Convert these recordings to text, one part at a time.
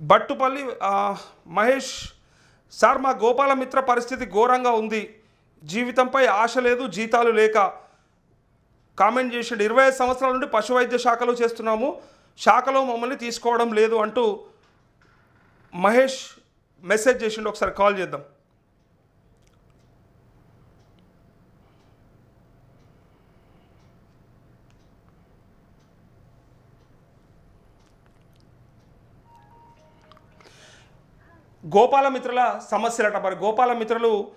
Battupalli Mahesh sir మా గోపాలమిత్ర పరిస్థితి ఘోరంగా ఉంది. జీవితంపై ఆశ లేదు జీతాలు లేక. కామెంట్ చేసిండు ఇరవై ఐదు సంవత్సరాల నుండి పశు వైద్య శాఖలో చేస్తున్నాము. శాఖలో మమ్మల్ని తీసుకోవడం లేదు అంటూ మహేష్ మెసేజ్ చేసిండు. ఒకసారి కాల్ చేద్దాం. గోపాలమిత్రుల సమస్యలట. మరి గోపాలమిత్రులు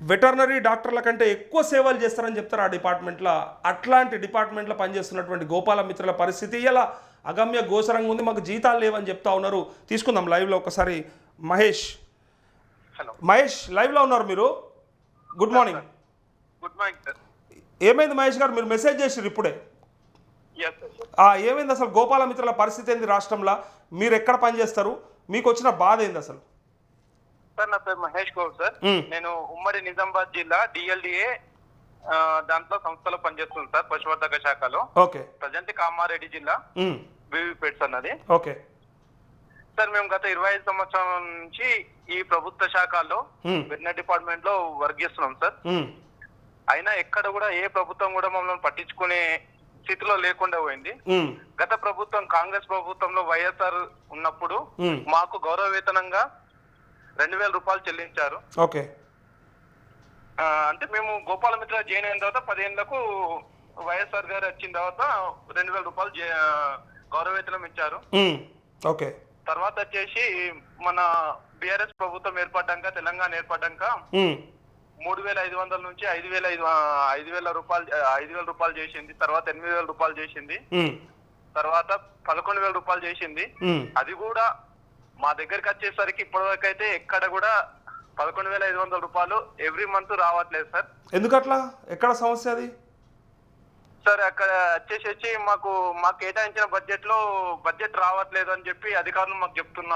వెటర్నరీ డాక్టర్ల కంటే ఎక్కువ సేవలు చేస్తారని చెప్తారు ఆ డిపార్ట్మెంట్లో. అట్లాంటి డిపార్ట్మెంట్లో పనిచేస్తున్నటువంటి గోపాలమిత్రుల పరిస్థితి ఇలా అగమ్య గోచరంగా ఉంది మాకు జీతాలు లేవని చెప్తా ఉన్నారు. తీసుకుందాం లైవ్లో ఒకసారి. మహేష్. హలో. మహేష్ లైవ్లో ఉన్నారు మీరు? Good morning. Good morning sir ఏమైంది మహేష్ గారు? మీరు మెసేజ్ చేసిర్రు ఇప్పుడే. ఏమైంది అసలు గోపాలమిత్రుల పరిస్థితి ఏంది రాష్ట్రంలో? మీరు ఎక్కడ పనిచేస్తారు? మీకు వచ్చిన బాధ ఏంది అసలు? సార్ నా పేరు మహేష్ గౌడ్ సార్. నేను ఉమ్మడి నిజామాబాద్ జిల్లా డిఎల్డిఏ దాంట్లో సంస్థలో పనిచేస్తున్నాను సార్ పశువర్ధక శాఖలో. ఓకే. ప్రజెంట్ కామారెడ్డి జిల్లా ఉమ్, వివిపేట్స్ అన్నది ఓకే. సార్ మేము గత ఇరవై ఐదు సంవత్సరాల నుంచి ఈ ప్రభుత్వ శాఖల్లో వెటనరీ డిపార్ట్మెంట్లో వర్క్ చేస్తున్నాం సార్. అయినా ఎక్కడ కూడా ఏ ప్రభుత్వం కూడా మమ్మల్ని పట్టించుకునే స్థితిలో లేకుండా పోయింది. గత ప్రభుత్వం కాంగ్రెస్ ప్రభుత్వంలో వైఎస్ఆర్ ఉన్నప్పుడు మాకు గౌరవ వేతనంగా రెండు వేల రూపాయలు చెల్లించారు. ఓకే. అంటే మేము గోపాలమిత్ర జాయిన్ అయిన తర్వాత పదిహేనులకు వైఎస్ఆర్ గారు వచ్చిన తర్వాత రెండు వేల రూపాయలు గౌరవ వేతనం ఇచ్చారు. ఓకే. తర్వాత వచ్చేసి మన బిఆర్ఎస్ ప్రభుత్వం ఏర్పడ్డాక తెలంగాణ ఏర్పడ్డాక మూడు వేల ఐదు వందల నుంచి ఐదు వేల ఐదు ఐదు వేల రూపాయలు ఐదు వేల రూపాయలు చేసింది తర్వాత ఎనిమిది వేల రూపాయలు చేసింది తర్వాత పదకొండు వేల రూపాయలు చేసింది. అది కూడా మా దగ్గరికి వచ్చేసరికి ఇప్పటివరకు అయితే ఎక్కడ కూడా పదకొండు వేల ఐదు వందల రూపాయలు ఎవ్రీ మంత్ రావట్లేదు సార్. ఎందుకట్లా? ఎక్కడ సమస్య అది? సార్ అక్కడ వచ్చేసి వచ్చి మాకు మాకు కేటాయించిన బడ్జెట్లో బడ్జెట్ రావట్లేదు అని చెప్పి అధికారులు మాకు చెప్తున్న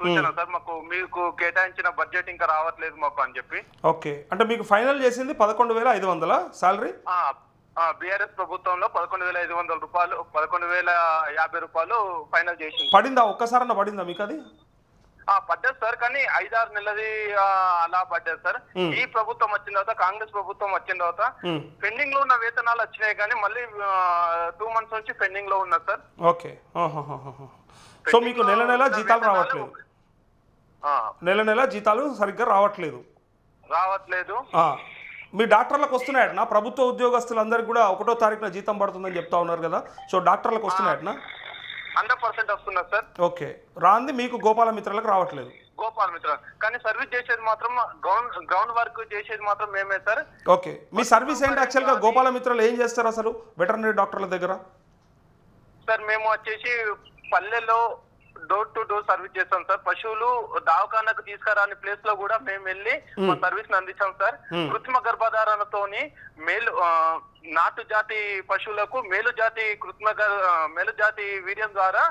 సూచన సార్ మాకు మీకు కేటాయించిన బడ్జెట్ ఇంకా రావట్లేదు మాకు అని చెప్పి. ఓకే. అంటే మీకు ఫైనల్ చేసింది పదకొండు వేల ఐదు వందల శాలరీ బిఆర్ఎస్ ప్రభుత్వంలో పదకొండు వేల ఐదు వందల రూపాయలు పదకొండు వేల యాభై రూపాయలు ఫైనల్ చేసింది. పడిందా? ఒక్కసారన్నా పడిందా మీకు అది? పడ్డది సార్ కానీ ఐదారు నెలది అలా పడ్డది సార్. ఈ ప్రభుత్వం వచ్చిన తర్వాత కాంగ్రెస్ ప్రభుత్వం వచ్చిన తర్వాత పెండింగ్లో ఉన్న వేతనాలు వచ్చినాయి కానీ మళ్ళీ టూ మంత్స్ నుంచి పెండింగ్లో ఉన్నది సార్. ఓకే. సో మీకు నెల నెల జీతాలు రావట్లేదు. నెల నెల జీతాలు సరిగ్గా రావట్లేదు. రావట్లేదు. మీ డాక్టర్లకు వస్తున్నాయటనా ప్రభుత్వ ఉద్యోగస్తులందరికీ కూడా ఒకటో తారీఖున జీతం పడుతుందని చెప్తా ఉన్నారు కదా. సో డాక్టర్లకు వస్తున్నాయటనా హండ్రెడ్ పర్సెంట్ సార్. ఓకే. రాంది మీకు గోపాలమిత్రులకు రావట్లేదు. గోపాల్ మిత్ర కానీ సర్వీస్ చేసేది మాత్రం గ్రౌండ్ గ్రౌండ్ వర్క్ చేసేది మాత్రం మేమే సార్. ఓకే. మీ సర్వీస్ ఏంటి యాక్చువల్గా? గోపాలమిత్రులు ఏం చేస్తారు అసలు? వెటర్నరీ డాక్టర్ల దగ్గర? సార్ మేము వచ్చేసి పల్లెల్లో డోర్ టు డోర్ సర్వీస్ చేస్తాం సార్. పశువులు దవాఖానకు తీసుకురాని ప్లేస్లో కూడా మేము వెళ్ళి మా సర్వీస్ని అందించాం సార్. కృత్రిమ గర్భధారణతోని మేలు నాటు జాతి పశువులకు మేలు జాతి కృత్రిమ మేలు జాతి వీర్యం ద్వారా.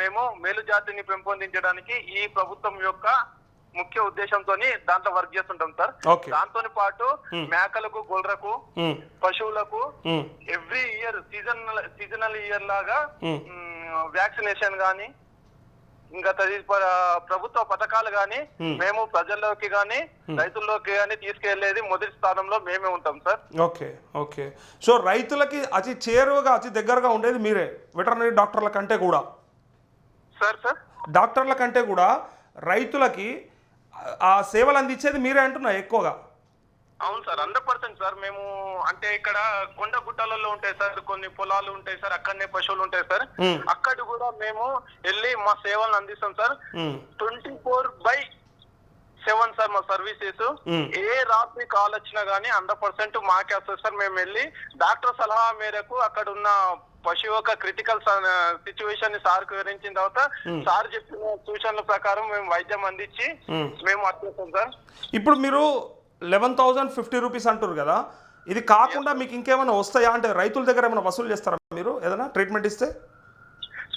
మేము. మేలు జాతిని పెంపొందించడానికి ఈ ప్రభుత్వం యొక్క ముఖ్య ఉద్దేశంతో దాంట్లో వర్క్ చేస్తుంటాం సార్. దాంతో పాటు మేకలకు గొర్రెలకు ఉమ్, పశువులకు every year season seasonal year లాగా. వ్యాక్సినేషన్ గాని ఇంకా ప్రభుత్వ పథకాలు గాని Hmm. మేము ప్రజల్లోకి గాని రైతుల్లోకి గాని తీసుకెళ్ళేది మొదటి స్థానంలో మేమే ఉంటాం సార్. Okay okay. సో రైతులకి అతి చేరువగా అతి దగ్గరగా ఉండేది మీరే వెటర్నరీ డాక్టర్ల కంటే కూడా? Sir sir? డాక్టర్ల కంటే కూడా రైతులకి ఆ- ఆ సేవలు అందించేది మీరే అంటున్నా ఎక్కువగా? అవును సార్ హండ్రెడ్ పర్సెంట్ సార్. మేము అంటే ఇక్కడ కొండ గుట్టలలో ఉంటాయి సార్ కొన్ని పొలాలు ఉంటాయి సార్ అక్కడనే పశువులు ఉంటాయి సార్. అక్కడ కూడా మేము వెళ్ళి మా సేవలను అందిస్తాం sir. Twenty four by seven sir మా సర్వీసెస్. ఏ రాత్రి కాల్ వచ్చినా గానీ హండ్రెడ్ పర్సెంట్ మాకే వస్తుంది సార్. మేము వెళ్ళి డాక్టర్ సలహా మేరకు అక్కడ ఉన్న పశువు యొక్క క్రిటికల్ సిచ్యువేషన్ని సార్ వివరించిన తర్వాత సార్ చెప్పిన సూచనల ప్రకారం మేము వైద్యం అందించి. మేము వచ్చేస్తాం సార్. ఇప్పుడు మీరు లెవెన్ థౌజండ్ ఫిఫ్టీ రూపీస్ అంటారు కదా. ఇది కాకుండా మీకు ఇంకేమైనా వస్తాయా? అంటే రైతుల దగ్గర ఏమైనా వసూలు చేస్తారా మీరు? ఏదైనా ట్రీట్మెంట్ ఇస్తే?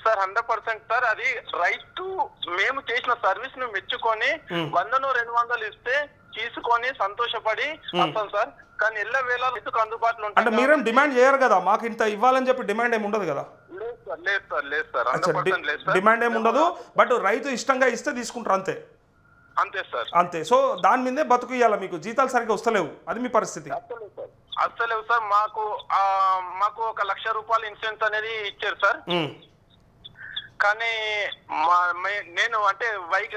సార్ హండ్రెడ్ పర్సెంట్ సార్ అది రైతు మేము చేసిన సర్వీస్ను మెచ్చుకొని వందను రెండు వందలు ఇస్తే తీసుకొని సంతోషపడి వస్తాం సార్ కానీ ఎల్ల వేళ రైతుకు అందుబాటులో అంటే మీరేం డిమాండ్ చేయరు కదా? మాకు ఇంత ఇవ్వాలని చెప్పి డిమాండ్ ఏమి ఉండదు కదా? లేదు సార్ లేదు సార్ లేదు సార్ డిమాండ్ ఏమి ఉండదు. బట్ రైతు ఇష్టంగా ఇస్తే తీసుకుంటారు అంతే. అంతే సార్. అంతే. సో దాని మీదే బతుకు ఇవ్వాలి మీకు? జీతాలు సరిగ్గా వస్తలేవు. అది మీ పరిస్థితి. అస్సలేవు సార్. మాకు మాకు ఒక లక్ష రూపాయలు ఇన్సూరెన్స్ అనేది ఇచ్చారు సార్. కానీ మా నేను అంటే బైక్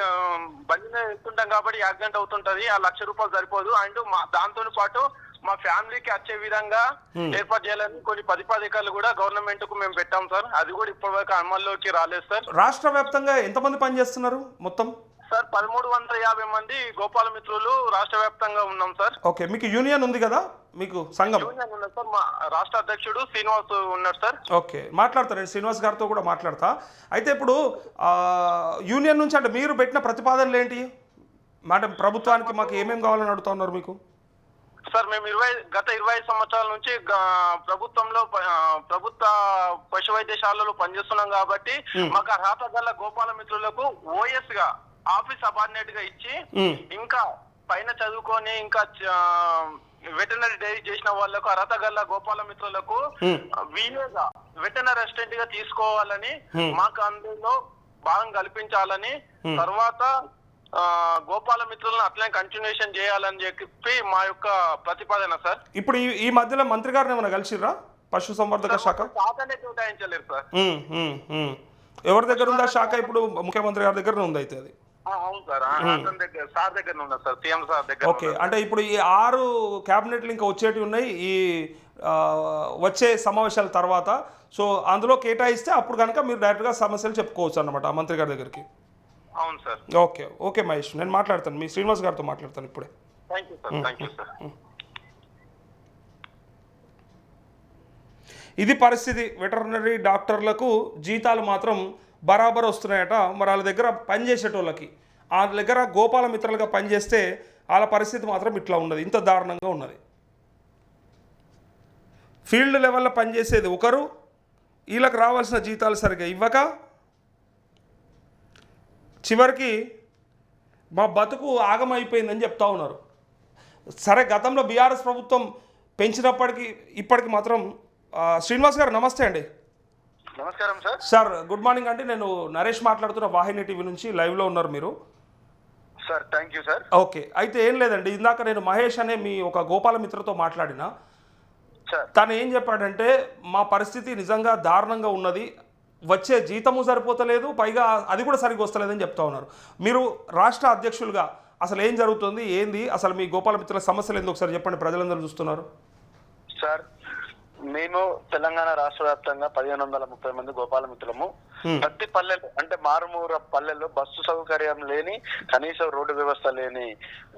బండి మీద వెళ్తుంటాం కాబట్టి యాక్సిడెంట్ అవుతుంటది. ఆ లక్ష రూపాయలు సరిపోదు. అండ్ మా దాంతో పాటు మా ఫ్యామిలీకి వచ్చే విధంగా ఏర్పాటు చేయాలని కొన్ని ప్రతిపాదికలు కూడా గవర్నమెంట్కు మేము పెట్టాం సార్. అది కూడా ఇప్పటివరకు అమల్లోకి రాలేదు సార్. రాష్ట్ర వ్యాప్తంగా ఎంతమంది పనిచేస్తున్నారు మొత్తం? సార్. పదమూడు వందల యాభై మంది గోపాల మిత్రులు రాష్ట్ర వ్యాప్తంగా ఉన్నాం సార్. ఓకే మీకు యూనియన్ ఉంది కదా? మీకు సంఘం? యూనియన్ ఉన్నది సార్. మా రాష్ట్ర అధ్యక్షుడు శ్రీనివాస్ ఉన్నారు సార్. ఓకే మాట్లాడతా నేను శ్రీనివాస్ గారితో కూడా మాట్లాడతా. అయితే ఇప్పుడు ఆ, యూనియన్ నుంచి అంటే మీరు పెట్టిన ప్రతిపాదనలు ఏంటి? మేడం ప్రభుత్వానికి మాకు ఏమేమి కావాలని అడుగుతున్నారు మీకు? సార్ మేము ఇరవై గత ఇరవై ఐదు సంవత్సరాల నుంచి గ- ప్రభుత్వంలో ప- ఆ, ప్రభుత్వ పశు వైద్యశాలలో పనిచేస్తున్నాం కాబట్టి మాకు అర్హత గల గోపాల మిత్రులకు ఓఎస్గా ఆఫీస్ సబార్డినేట్గా ఇచ్చి ఇంకా పైన చదువుకొని ఇంకా వెటనరీ డైరీ చేసిన వాళ్ళకు అర్హత గల గోపాల మిత్రులకు. వీలుగా వెటనరీ అసిస్టెంట్గా తీసుకోవాలని. మాకు అందులో భాగం కల్పించాలని తర్వాత గోపాల మిత్రులను అట్లనే కంటిన్యూషన్ చేయాలని చెప్పి మా యొక్క ప్రతిపాదన సార్. ఇప్పుడు ఈ మధ్యలో మంత్రి గారిని ఏమైనా కలిసిర్రా? పశు సంవర్ధక శాఖ? కేటాయించలేరు సార్. ఎవరి దగ్గర ఉందా శాఖ? ఇప్పుడు ముఖ్యమంత్రి గారి దగ్గర ఉంది అయితే అది. అవును సార్. అతని దగ్గర సార్ దగ్గర ఉన్నది సార్. సీఎం సార్ దగ్గర ఓకే. అంటే ఇప్పుడు ఈ ఆరు క్యాబినెట్లు ఇంకా వచ్చేటివి ఉన్నాయి. ఈ వచ్చే సమావేశాల తర్వాత. సో అందులో కేటాయిస్తే అప్పుడు కనుక మీరు డైరెక్ట్గా సమస్యలు చెప్పుకోవచ్చు అన్నమాట ఆ మంత్రి గారి దగ్గరికి. అవును సార్. ఓకే. ఓకే మహేష్. నేను మాట్లాడతాను. మీ శ్రీనివాస్ గారితో మాట్లాడతాను ఇప్పుడే. ఇది పరిస్థితి. వెటర్నరీ డాక్టర్లకు జీతాలు మాత్రం బరాబర్ వస్తున్నాయట. మరి వాళ్ళ దగ్గర పనిచేసేటోళ్ళకి వాళ్ళ దగ్గర గోపాల మిత్రులుగా పనిచేస్తే వాళ్ళ పరిస్థితి మాత్రం ఇట్లా ఉన్నది. ఇంత దారుణంగా ఉన్నది. ఫీల్డ్ లెవెల్లో పనిచేసేది ఒకరు వీళ్ళకి రావాల్సిన జీతాలు సరిగ్గా ఇవ్వక చివరికి మా బతుకు ఆగమైపోయిందని చెప్తా ఉన్నారు. సరే గతంలో బీఆర్ఎస్ ప్రభుత్వం పెంచినప్పటికీ ఇప్పటికి మాత్రం శ్రీనివాస్ గారు నమస్తే అండి. నమస్కారం సార్. సార్ గుడ్ మార్నింగ్ అండి. నేను నరేష్ మాట్లాడుతున్న వాహిని టీవీ నుంచి లైవ్లో ఉన్నారు మీరు. Sir thank you sir. Okay. అయితే ఏం లేదండి. ఇందాక నేను మహేష్ అనే మీ ఒక గోపాల మిత్రతో మాట్లాడిన తను ఏం చెప్పాడంటే మా పరిస్థితి నిజంగా దారుణంగా ఉన్నది. వచ్చే జీతము సరిపోతలేదు పైగా అది కూడా సరిగ్గా వస్తలేదని చెప్తా ఉన్నారు. మీరు రాష్ట్ర అధ్యక్షులుగా అసలు ఏం జరుగుతుంది? ఏంది? అసలు మీ గోపాల మిత్రుల సమస్యలు ఏంది? ఒకసారి చెప్పండి. ప్రజలందరూ చూస్తున్నారు. సార్ మేము తెలంగాణ రాష్ట్ర వ్యాప్తంగా పదిహేను వందల ముప్పై మంది గోపాల మిత్రులము. ప్రతి పల్లెలు అంటే మారుమూర పల్లెల్లో బస్సు సౌకర్యం లేని కనీసం రోడ్డు వ్యవస్థ లేని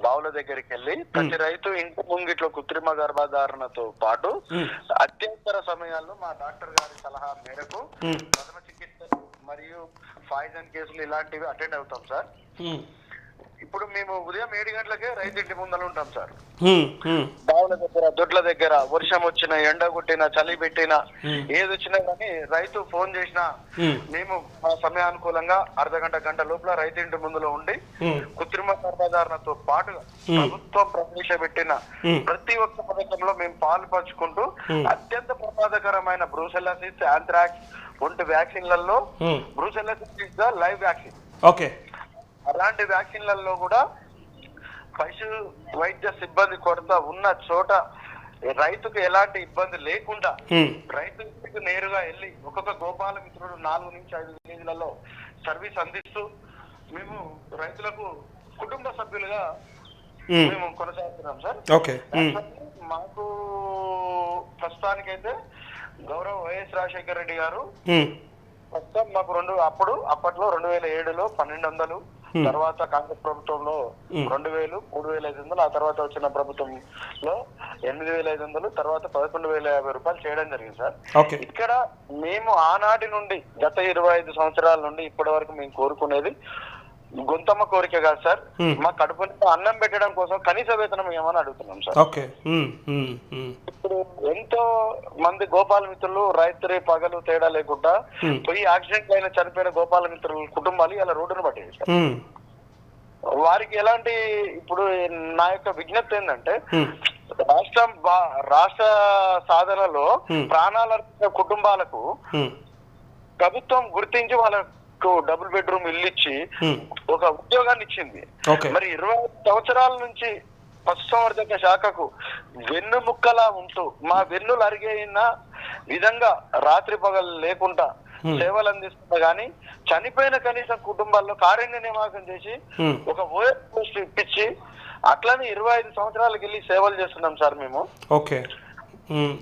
బావుల దగ్గరికి వెళ్ళి ప్రతి రైతు ఇంటి ముంగిట్లో కృత్రిమ గర్భధారణతో పాటు. అత్యవసర సమయాల్లో మా డాక్టర్ గారి సలహా మేరకు. ప్రథమ చికిత్స మరియు పాయిజన్ కేసులు ఇలాంటివి అటెండ్ అవుతాం సార్. ఇప్పుడు మేము ఉదయం ఏడు గంటలకే రైతు ఇంటి ముందర ఉంటాం సార్. బావుల దగ్గర దొడ్ల దగ్గర వర్షం వచ్చిన ఎండ కొట్టిన చలి పెట్టిన ఏది వచ్చినా కానీ రైతు ఫోన్ చేసినా. మేము మా సమయానుకూలంగా అర్ధ గంట గంట లోపల రైతు ఇంటి ముందులో ఉండి. కృత్రిమ గర్భధారణతో పాటుగా ప్రభుత్వం ప్రవేశపెట్టిన. ప్రతి ఒక్క పథకంలో మేము పాలు పంచుకుంటూ అత్యంత ప్రమాదకరమైన బ్రూసెల్లాసిస్ యాంథ్రాక్స్ వంటి వ్యాక్సిన్లలో ద లైవ్ వ్యాక్సిన్ ఓకే అలాంటి వ్యాక్సిన్లలో కూడా పశు వైద్య సిబ్బంది కొరత ఉన్న చోట రైతుకు ఎలాంటి ఇబ్బంది లేకుండా హ్మ్. రైతు ఇంటికి నేరుగా వెళ్ళి ఒక్కొక్క గోపాల మిత్రుడు నాలుగు నుంచి ఐదు విలేజ్లలో సర్వీస్ అందిస్తూ మేము రైతులకు కుటుంబ సభ్యులుగా. మేము కొనసాగుతున్నాం సార్ ఓకే. మాకు ప్రస్తుతానికైతే గౌరవ వైఎస్ రాజశేఖర రెడ్డి గారు. ప్రస్తుతం మాకు రెండు అప్పుడు అప్పట్లో రెండు వేల ఏడులో పన్నెండు వందలు తర్వాత కాంగ్రెస్ ప్రభుత్వంలో రెండు వేలు మూడు వేల ఐదు వందలు ఆ తర్వాత వచ్చిన ప్రభుత్వంలో ఎనిమిది వేల ఐదు వందలు తర్వాత పదకొండు వేల యాభై రూపాయలు చేయడం జరిగింది సార్. ఇక్కడ మేము ఆనాటి నుండి గత ఇరవై ఐదు సంవత్సరాల నుండి ఇప్పటి వరకు మేము కోరుకునేది గొంతమ్మ కోరిక కాదు సార్ మా కడుపు అన్నం పెట్టడం కోసం కనీస వేతనం ఏమని అడుగుతున్నాం సార్ ఓకే. ఇప్పుడు ఎంతో మంది గోపాల మిత్రులు రైతురి పగలు తేడా లేకుండా. పోయి యాక్సిడెంట్ అయిన చనిపోయిన గోపాల మిత్రుల కుటుంబాలు ఇలా రోడ్డును పట్టేది సార్. వారికి ఎలాంటి ఇప్పుడు నా యొక్క విజ్ఞప్తి ఏంటంటే. రాష్ట్రం రాష్ట్ర సాధనలో. ప్రాణాల కుటుంబాలకు. ప్రభుత్వం గుర్తించి వాళ్ళకు డబుల్ బెడ్రూమ్ ఇల్లు ఇచ్చి ఉమ్. ఒక ఉద్యోగాన్ని ఇచ్చింది మరి ఇరవై ఐదు సంవత్సరాల నుంచి పశుసంవర్ధక శాఖకు వెన్నుముక్కలా ఉంటూ మా వెన్నులు అరిగేయిన విధంగా రాత్రి పగలు లేకుండా సేవలు అందిస్తున్నా గానీ చనిపోయిన కనీసం కుటుంబాల్లో కారుణ్య నియామకం చేసి ఉమ్. ఒక ఓఎస్ పోస్ట్ ఇప్పించి అట్లనే ఇరవై ఐదు సంవత్సరాలకు వెళ్ళి సేవలు చేస్తున్నాం సార్ మేము ఓకే.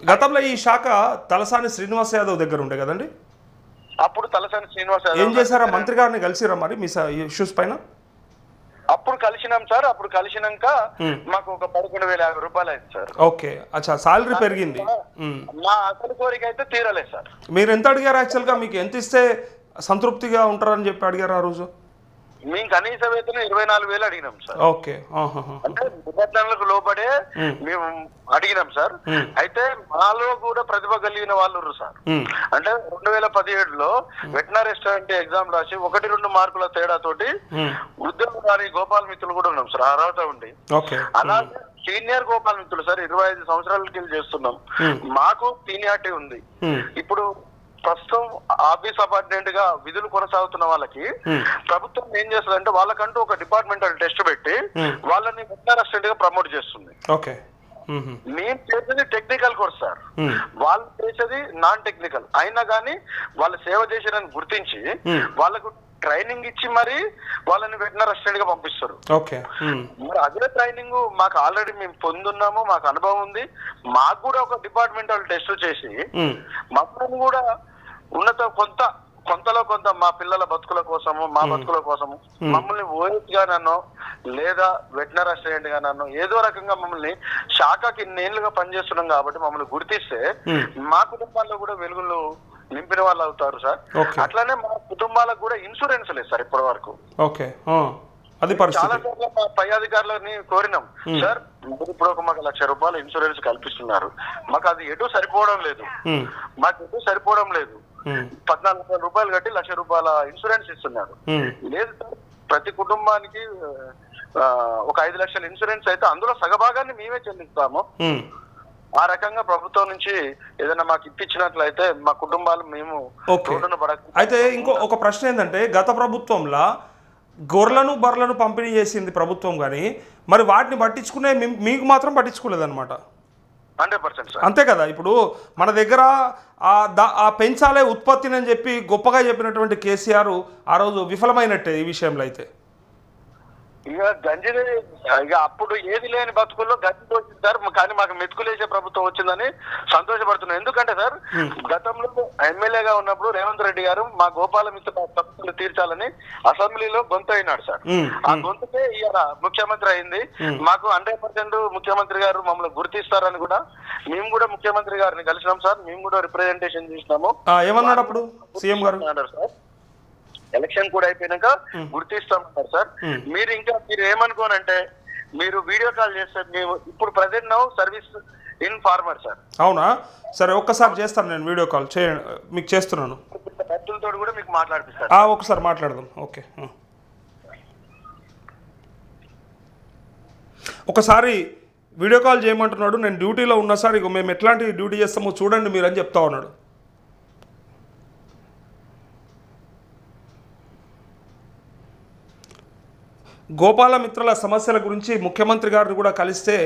గతంలో ఈ శాఖ తలసాని శ్రీనివాస్ యాదవ్ దగ్గర ఉండే కదండి అప్పుడు తలసాని శ్రీనివాస్ ఏం చేశారా? మంత్రి గారిని కలిసిరా మరి మీ ఇష్యూస్ పైన? అప్పుడు కలిసినాం సార్ అప్పుడు కలిసినాక. మాకు ఒక పదకొండు వేల యాభై రూపాయలు అయింది సార్. ఓకే. అచ్చా సాలరీ పెరిగింది. మా అసలు కోరిక అయితే తీరలేదు సార్. మీరు ఎంత అడిగారు యాక్చువల్గా మీకు ఎంత ఇస్తే సంతృప్తిగా ఉంటారని చెప్పి అడిగారు ఆ రోజు? మేము కనీస వేతనం ఇరవై నాలుగు వేలు అడిగినాం సార్ ఓకే. అంటే నిబంధనలకు లోబడే. మేము అడిగినాం సార్. అయితే మాలో కూడా ప్రతిభ కలిగిన వాళ్ళు ఉన్నారు సార్. అంటే రెండు వేల పదిహేడులో వెటనరీ రెస్టారెంట్ ఎగ్జామ్ రాసి ఒకటి రెండు మార్కుల తేడా తోటి ఉమ్. ఉద్యోగం రాని గోపాల్ మిత్రులు కూడా ఉన్నాం సార్ అర్హత ఉండి అలాగే సీనియర్ గోపాల్ మిత్రులు సార్ ఇరవై ఐదు సంవత్సరాలకి వెళ్ళి చేస్తున్నాం. మాకు సీనియారిటీ ఉంది. ఇప్పుడు ప్రస్తుతం ఆఫీస్ అపార్ట్మెంట్గా విధులు కొనసాగుతున్న వాళ్ళకి Hmm. ప్రభుత్వం ఏం చేస్తుందంటే వాళ్ళకంటూ ఒక డిపార్ట్మెంటల్ టెస్ట్ పెట్టి Hmm. వాళ్ళని వెటనరీ అసిస్టెంట్గా ప్రమోట్ చేస్తుంది ఓకే. మేము చేసేది టెక్నికల్ కోర్స్ సార్ ఉమ్. వాళ్ళు చేసేది నాన్ టెక్నికల్ అయినా కానీ వాళ్ళు సేవ చేశారని గుర్తించి Hmm. వాళ్ళకు ట్రైనింగ్ ఇచ్చి మరి వాళ్ళని వెటనరీ అసిస్టెంట్గా పంపిస్తారు ఓకే. మరి అదే ట్రైనింగ్ మాకు ఆల్రెడీ మేము పొందున్నాము మాకు అనుభవం ఉంది మాకు కూడా ఒక డిపార్ట్మెంటల్ టెస్ట్ చేసి. మమ్మల్ని కూడా ఉన్నత కొంత కొంతలో కొంత మా పిల్లల బతుకుల కోసము మా బతుకుల కోసము మమ్మల్ని ఓఎస్గా నన్ను లేదా వెటనరీ అసిస్టెంట్గా నన్ను ఏదో రకంగా మమ్మల్ని శాఖకి ఇన్నేళ్ళుగా పనిచేస్తున్నాం కాబట్టి మమ్మల్ని గుర్తిస్తే. మా కుటుంబాల్లో కూడా వెలుగులు నింపిన వాళ్ళు అవుతారు సార్. అట్లానే మా కుటుంబాలకు కూడా ఇన్సూరెన్స్ లేదు సార్ ఇప్పటి వరకు ఓకే. అది చాలా సార్లు మా పై అధికారులని కోరినాం సార్ ఇప్పుడు ఒక మాకు లక్ష రూపాయలు ఇన్సూరెన్స్ కల్పిస్తున్నారు మాకు అది ఎటు సరిపోవడం లేదు. మాకు ఎటు సరిపోవడం లేదు. పద్నాలుగు వేల రూపాయలు కట్టి లక్ష రూపాయల ఇన్సూరెన్స్ ఇస్తున్నారు. ఉమ్. లేదు సార్ ప్రతి కుటుంబానికి ఒక ఐదు లక్షల ఇన్సూరెన్స్ అయితే అందులో సగభాగాన్ని మేమే చెల్లిస్తాము. ఆ రకంగా ప్రభుత్వం నుంచి ఏదైనా మాకు ఇప్పించినట్లయితే మా కుటుంబాలు మేము అయితే ఇంకో ఒక ప్రశ్న ఏంటంటే గత ప్రభుత్వంలో గొర్రెలను బర్రెలను పంపిణీ చేసింది ప్రభుత్వం కానీ మరి వాటిని పట్టించుకునే మీకు మాత్రం పట్టించుకోలేదన్నమాట. హండ్రెడ్ పర్సెంట్ అంతే కదా ఇప్పుడు మన దగ్గర ఆ పెంచాలే ఉత్పత్తిని అని చెప్పి గొప్పగా చెప్పినటువంటి కేసీఆర్ ఆ రోజు విఫలమైనట్టే ఈ విషయంలో అయితే. ఇక గంజిని ఇక అప్పుడు ఏది లేని బతుకుల్లో గంజి వచ్చింది సార్. కానీ మాకు మెతుకులేసే ప్రభుత్వం వచ్చిందని సంతోషపడుతున్నాం. ఎందుకంటే సార్ గతంలో ఎమ్మెల్యేగా ఉన్నప్పుడు రేవంత్ రెడ్డి గారు మా గోపాల మిత్ర సమస్యలు తీర్చాలని అసెంబ్లీలో గొంతు అయినాడు సార్. ఉమ్, ఆ గొంతుకే ఇవాళ ముఖ్యమంత్రి అయింది. మాకు హండ్రెడ్ పర్సెంట్ ముఖ్యమంత్రి గారు మమ్మల్ని గుర్తిస్తారని కూడా మేము కూడా ముఖ్యమంత్రి గారిని కలిసినాం సార్. మేము కూడా రిప్రజెంటేషన్ చేసినాము. ఏమన్నాడు అప్పుడు? సీఎం గారు? సార్. ఎలక్షన్ కూడా అయిపోయినాక గుర్తిస్తామన్నారు సార్. మీరు ఇంకా మీరు ఏమనుకోనంటే మీరు వీడియో కాల్ చేస్తే మేము ఇప్పుడు present now service in farmer sir. అవునా? సరే ఒక్కసారి చేస్తాను నేను వీడియో కాల్. చే మీకు చేస్తున్నాను. పెద్దలతో కూడా మీకు మాట్లాడిపిస్తారు ఆ, ఒకసారి మాట్లాడదాం. ఓకే. ఒకసారి వీడియో కాల్ చేయమంటున్నాడు నేను డ్యూటీలో ఉన్నా సార్ ఇక మేము ఎట్లాంటి డ్యూటీ చేస్తామో చూడండి మీరు అని చెప్తా ఉన్నాడు. గోపాల మిత్రుల సమస్యల గురించి ముఖ్యమంత్రి గారిని కూడా కలిస్తే?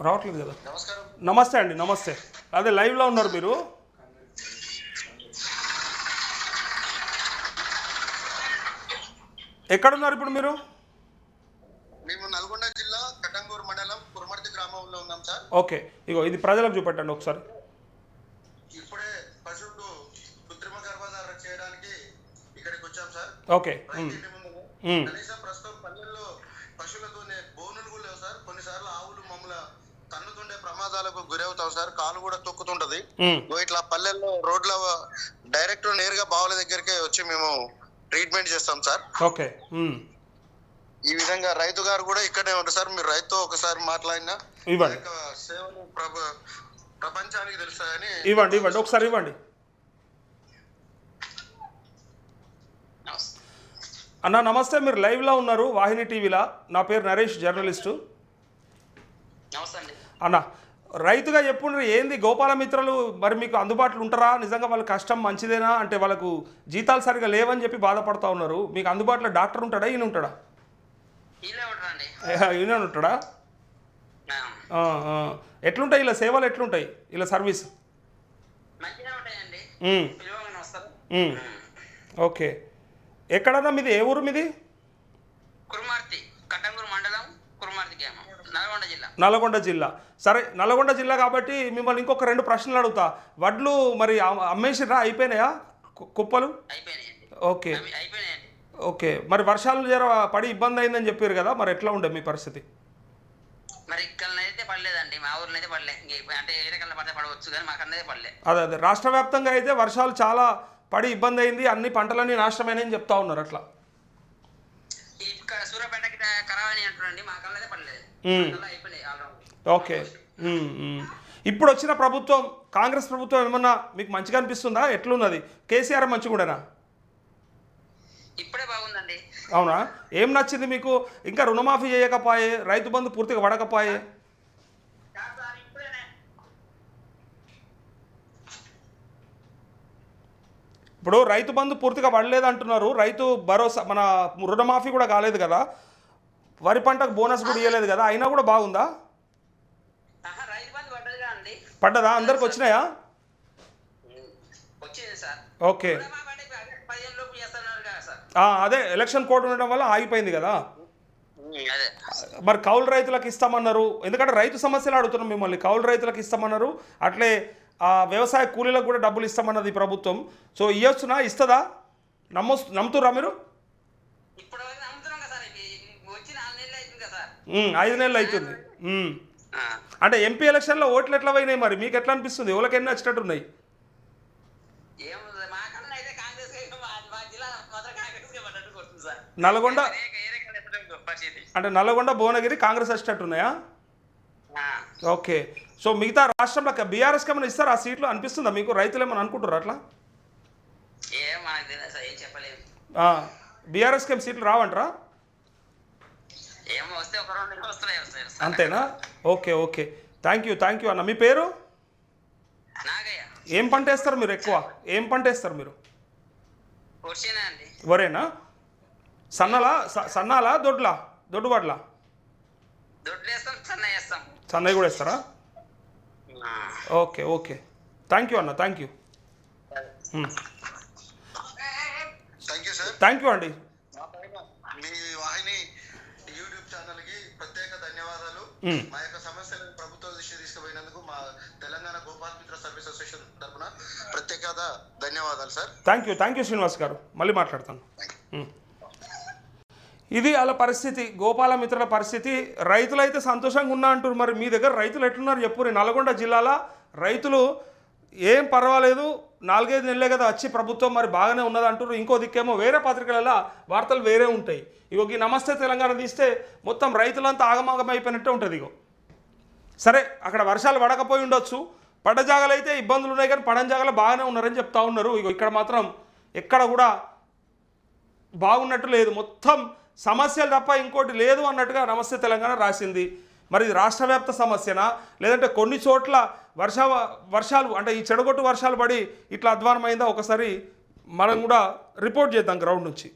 రావట్లేదు కదా? నమస్తే అండి నమస్తే. అదే లైవ్లో ఉన్నారు మీరు. ఎక్కడున్నారు ఇప్పుడు మీరు? మేము నల్గొండ జిల్లా కటంగూరు మండలం కురుమర్తి గ్రామంలో ఉన్నాం సార్. ఓకే. ఇగో ఇది ప్రజలకు చూపెట్టండి ఒకసారి. ఇప్పుడే పశువుకు కృత్రిమ గర్భధారణ చేయడానికి ఇక్కడికి వచ్చాం సార్. ఓకే. కనీసం ప్రస్తుతం పల్లెల్లో పశువులతోనే బోనులు కూడా లేవు సార్. కొన్నిసార్లు ఆవులు మమ్మల్ని తన్నుతుండే ప్రమాదాలకు గురవుతాం సార్. కాలు కూడా తొక్కుతుంటది. ఇట్లా పల్లెల్లో రోడ్ల డైరెక్ట్ నేరుగా బావుల దగ్గరికే వచ్చి మేము ట్రీట్మెంట్ చేస్తాం సార్. ఓకే. ఈ విధంగా రైతు గారు కూడా ఇక్కడే ఉంటారు సార్. మీరు రైతు ఒకసారి మాట్లాడినా ఇవ్వండి. సేవలు ప్రపంచానికి తెలుస్తాయని ఇవ్వండి ఇవ్వండి. ఒకసారి ఇవ్వండి. అన్న నమస్తే. మీరు లైవ్లో ఉన్నారు వాహిని టీవీలా. నా పేరు నరేష్ జర్నలిస్టు. అన్న రైతుగా చెప్పుండ్రు ఏంది గోపాలమిత్రులు మరి మీకు అందుబాటులో ఉంటారా? నిజంగా వాళ్ళ కష్టం మంచిదేనా? అంటే వాళ్ళకు జీతాలు సరిగా లేవని చెప్పి బాధపడతా ఉన్నారు. మీకు అందుబాటులో డాక్టర్ ఉంటాడా? ఈయన ఉంటాడా? ఈయన ఉంటాడా. ఎట్లుంటాయి? ఇలా సేవలు ఎట్లుంటాయి? ఇలా సర్వీస్. ఓకే. ఎక్కడన్నా మీది? ఏ ఊరు మీది? కురుమార్తి కట్టంగూరు మండలం కురుమార్తి గ్రామం నల్గొండ జిల్లా. నల్గొండ జిల్లా. సరే నల్గొండ జిల్లా కాబట్టి మిమ్మల్ని ఇంకొక రెండు ప్రశ్నలు అడుగుతా. వడ్లు మరి అమ్- అమ్మేసిరా అయిపోయినాయా? కుప్పలు? ఓకే. ఓకే. మరి వర్షాలు జర పడి ఇబ్బంది అయిందని చెప్పారు కదా మరి ఎట్లా ఉండే మీ పరిస్థితి? మరి ఇక్కడ అయితే పడలేదండి మా ఊర్లో అయితే పడలే అంటే వేరే కన్నా పడితే పడవచ్చు కానీ మాకన్నదే పడలే. అదే అదే. రాష్ట్ర వ్యాప్తంగా అయితే వర్షాలు చాలా పడి ఇబ్బంది అయింది అన్ని పంటలన్నీ నాశనమైనాయని చెప్తా ఉన్నారు అట్లా. ఇక్కడ సూర్యాపేటకి ఖరాబ్ అని అంటున్నాండి మా పడలేదు. అయిపోయినాయి ఓకే. ఇప్పుడు వచ్చిన ప్రభుత్వం కాంగ్రెస్ ప్రభుత్వం ఏమన్నా మీకు మంచిగా అనిపిస్తుందా? ఎట్లున్నది? కేసీఆర్ మంచిగుండేనా ఇప్పుడే బాగుందండి. అవునా? ఏం నచ్చింది మీకు? ఇంకా రుణమాఫీ చేయకపోయే రైతు బంధు పూర్తిగా పడకపోయే ఇప్పుడు రైతు బంధు పూర్తిగా పడలేదు అంటున్నారు రైతు భరోసా మన రుణమాఫీ కూడా కాలేదు కదా. వరి పంటకు బోనస్ కూడా ఇవ్వలేదు కదా. అయినా కూడా బాగుందా ఆహా, రైతు బంధు పడ్డదిగా అండి పడ్డదా? అందరికి వచ్చినాయా? ఓకే. అదే ఎలక్షన్ కోడ్ ఉండడం వల్ల ఆగిపోయింది కదా? మరి కౌలు రైతులకు ఇస్తామన్నారు. ఎందుకంటే రైతు సమస్యలు అడుగుతున్నాం మిమ్మల్ని. కౌలు రైతులకు ఇస్తామన్నారు. అట్లే ఆ, వ్యవసాయ కూలీలకు కూడా డబ్బులు ఇస్తామన్నది ప్రభుత్వం. సో ఇవ్వచ్చునా ఇస్తుందా? నమ్మొస్తు నమ్ముతురా మీరు? ఐదు నెలలు అవుతుంది. అంటే ఎంపీ ఎలక్షన్లో ఓట్లు ఎట్లా పోయినాయి మరి? మీకు ఎట్లా అనిపిస్తుంది? ఎవరికి ఎన్ని వచ్చినట్టు ఉన్నాయి నల్గొండ అంటే నల్లగొండ భువనగిరి కాంగ్రెస్ వచ్చినట్టు ఉన్నాయా ఆ. ఓకే. సో మిగతా రాష్ట్రంలో బీఆర్ఎస్కి ఏమైనా ఇస్తారా? ఆ సీట్లు అనిపిస్తుందా మీకు? రైతులు ఏమైనా అనుకుంటారు అట్లా? బీఆర్ఎస్కి ఏం సీట్లు రావంటారా ఏమో వస్తే ఒక రెండు నెలలు వస్తున్నాయి వస్తాయి వస్తాయి. అంతేనా? Okay okay. Thank you thank you అన్న. మీ పేరు? నాగయ్య. ఏం పంట వేస్తారు మీరు ఎక్కువ? ఏం పంట వేస్తారు మీరు? వరేనా? సన్నలా? సన్నాలా? దొడ్లా? దొడ్డు వడ్లా దొడ్లు వేస్తాం సన్న వేస్తాం. సన్నవి కూడా వేస్తారా. Okay okay. థ్యాంక్ యూ అన్న thank you thank you sir thank you అండి. మా యొక్క సమస్యలను ప్రభుత్వ దృష్టి తీసుకుపోయినందుకు మా తెలంగాణ గోపాల్ మిత్ర సర్వీస్ అసోసియేషన్ తరఫున ప్రత్యేక ధన్యవాదాలు sir. Thank you thank you Srinivas గారు. మళ్ళీ మాట్లాడతాను. ఇది వాళ్ళ పరిస్థితి. గోపాలమిత్రుల పరిస్థితి. రైతులైతే సంతోషంగా ఉన్నా అంటారు మరి మీ దగ్గర రైతులు ఎట్లున్నారు? చెప్పురి నల్గొండ జిల్లాలో రైతులు ఏం పర్వాలేదు నాలుగైదు నెలలే కదా వచ్చి ప్రభుత్వం మరి బాగానే ఉన్నది అంటున్నారు ఇంకో దిక్కేమో వేరే పత్రికలలో వార్తలు వేరే ఉంటాయి. ఇగో ఈ నమస్తే తెలంగాణ తీస్తే మొత్తం రైతులంతా ఆగమాగం అయిపోయినట్టే ఉంటుంది ఇగో. సరే అక్కడ వర్షాలు పడకపోయి ఉండొచ్చు. పడ్డ అయితే ఇబ్బందులు ఉన్నాయి కానీ పడని జాగాలో బాగానే ఉన్నారని చెప్తా ఉన్నారు. ఇగో ఇక్కడ మాత్రం ఎక్కడ కూడా బాగున్నట్టు లేదు. మొత్తం సమస్యలు తప్ప ఇంకోటి లేదు అన్నట్టుగా నమస్తే తెలంగాణ రాసింది. మరి ఇది రాష్ట్ర వ్యాప్త సమస్యనా? లేదంటే కొన్ని చోట్ల వర్ష వర్షాలు అంటే ఈ చెడగొట్టు వర్షాలు పడి ఇట్లా అధ్వానమైందా? ఒకసారి మనం కూడా రిపోర్ట్ చేద్దాం గ్రౌండ్ నుంచి.